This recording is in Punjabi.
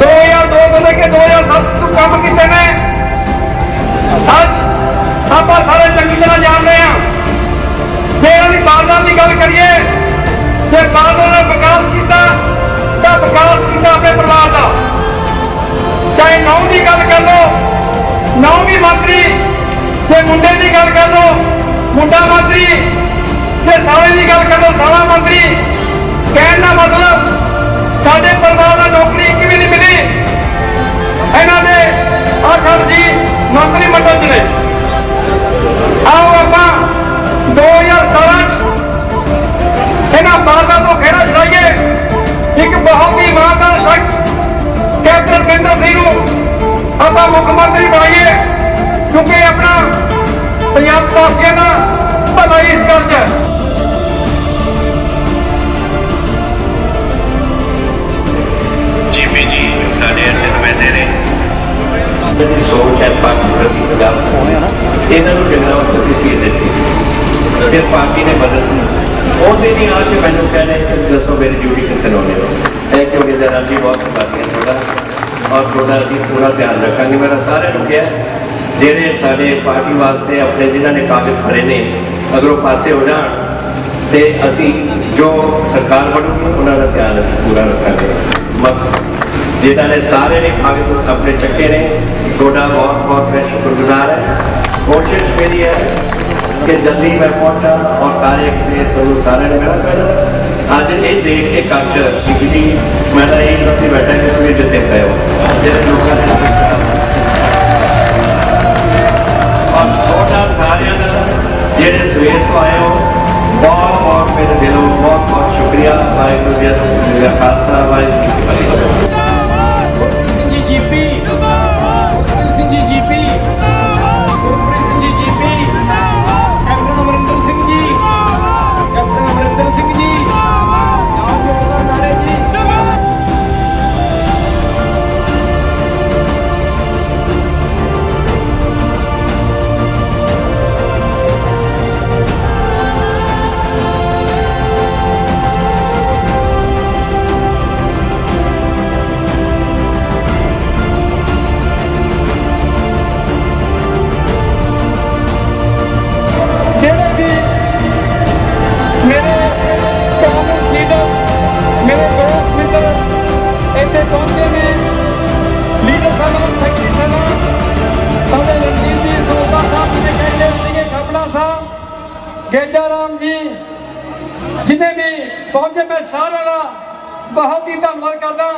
2002 ਤੋਂ ਲੈ ਕੇ 2007 ਤੋਂ ਕੰਮ ਕੀਤੇ ਨੇ? ਅੱਜ ਆਪਾਂ ਸਾਰੇ ਚੰਗੀ ਤਰ੍ਹਾਂ ਜਾਣਦੇ ਆ ਜੇ ਅਸੀਂ ਬਾਰਦਾਰ ਦੀ ਗੱਲ ਕਰੀਏ, ਜੇ ਬਾਰਦਾਰ ਨੇ ਵਿਕਾਸ ਕੀਤਾ, ਤਾਂ ਵਿਕਾਸ ਕੀਤਾ 2017 ਇਹਨਾਂ ਬਾਤਾਂ ਤੋਂ ਖੇੜਾ ਛਡਾਈਏ। ਇੱਕ ਬਹੁਤ ਹੀ ਇਮਾਨਦਾਰ ਸ਼ਖਸ, ਕੈਪਟਨ ਮਹਿੰਦਰ ਸਿੰਘ ਨੂੰ ਆਪਾਂ ਮੁੱਖ ਮੰਤਰੀ ਬਣਾਈਏ, ਕਿਉਂਕਿ ਆਪਣਾ ਪੰਜਾਬ ਵਾਸੀਆਂ ਦਾ ਭਲਾ ਹੀ ਇਸ ਗੱਲ 'ਚ ਜਿਹੜੀ ਸੋਚ ਹੈ ਪਾਰਟੀ ਪ੍ਰਤੀ ਪੰਜਾਬ ਇਹਨਾਂ ਨੂੰ ਜਗਰਾਉਂ ਤੁਸੀਂ ਸੀ ਦਿੱਤੀ ਸੀ। ਫਿਰ ਪਾਰਟੀ ਨੇ ਬਦਲ ਉਹਦੇ ਦੀ ਆਸ ਚ ਮੈਨੂੰ ਕਹਿੰਦੇ ਕਿ ਦੱਸੋ ਮੇਰੀ ਡਿਊਟੀ ਕਿੱਥੇ ਲਾਉਣੀ ਹੈ। ਇਹ ਕਿਉਂਕਿ ਜਰਾ ਜੀ ਬਹੁਤ ਬਾਕੀ ਤੁਹਾਡਾ ਔਰ ਤੁਹਾਡਾ ਅਸੀਂ ਪੂਰਾ ਧਿਆਨ ਰੱਖਾਂਗੇ। ਮੇਰਾ ਸਾਰਿਆਂ ਨੂੰ ਕਿਹਾ ਜਿਹੜੇ ਸਾਡੇ ਪਾਰਟੀ ਵਾਸਤੇ ਆਪਣੇ ਜਿਨ੍ਹਾਂ ਨੇ ਕਾਗਜ਼ ਭਰੇ ਨੇ, ਅਗਰ ਉਹ ਪਾਸੇ ਹੋ ਜਾਣ, ਤੇ ਅਸੀਂ ਜੋ ਸਰਕਾਰ ਬਣੂਗੀ, ਉਹਨਾਂ ਦਾ ਧਿਆਨ ਅਸੀਂ ਪੂਰਾ ਰੱਖਾਂਗੇ। ਮਤ ਜਿਨ੍ਹਾਂ ਨੇ ਸਾਰੇ ਨੇ ਕਾਗਜ਼ ਆਪਣੇ ਚੱਕੇ ਨੇ ਤੁਹਾਡਾ ਬਹੁਤ ਬਹੁਤ ਮੈਂ ਸ਼ੁਕਰਗੁਜ਼ਾਰ ਹੈ। ਕੋਸ਼ਿਸ਼ ਮੇਰੀ ਹੈ ਕਿ ਜਲਦੀ ਮੈਂ ਪਹੁੰਚਾਂ ਔਰ ਸਾਰੇ ਆਪਣੇ ਤੁਹਾਨੂੰ ਸਾਰਿਆਂ ਨੂੰ ਮਿਲਾਂ ਕਰ ਅੱਜ ਇਹ ਦੇਖ ਕੇ ਕੱਚ ਸਿੱਖੀ ਮੈਂ ਤਾਂ ਇਹ ਸਭ ਦੀ ਬੈਠਾ ਕਿ ਤੁਸੀਂ ਜਿੱਤੇ ਪਏ ਹੋ। ਜਿਹੜੇ ਲੋਕਾਂ ਨੇ ਔਰ ਤੁਹਾਡਾ ਸਾਰਿਆਂ ਦਾ ਜਿਹੜੇ ਸਵੇਰ ਤੋਂ ਆਏ ਹੋ, ਬਹੁਤ ਬਹੁਤ ਮੇਰੇ ਦਿਲੋਂ ਬਹੁਤ ਬਹੁਤ ਸ਼ੁਕਰੀਆ। ਵਾਹਿਗੁਰੂ ਜੀ ਸਾਹਿਬ ਰਾਮ ਜੀ ਜਿੰਨੇ ਵੀ ਪਹੁੰਚੇ ਮੈਂ ਸਾਰਿਆਂ ਦਾ ਬਹੁਤ ਹੀ ਧੰਨਵਾਦ ਕਰਦਾ।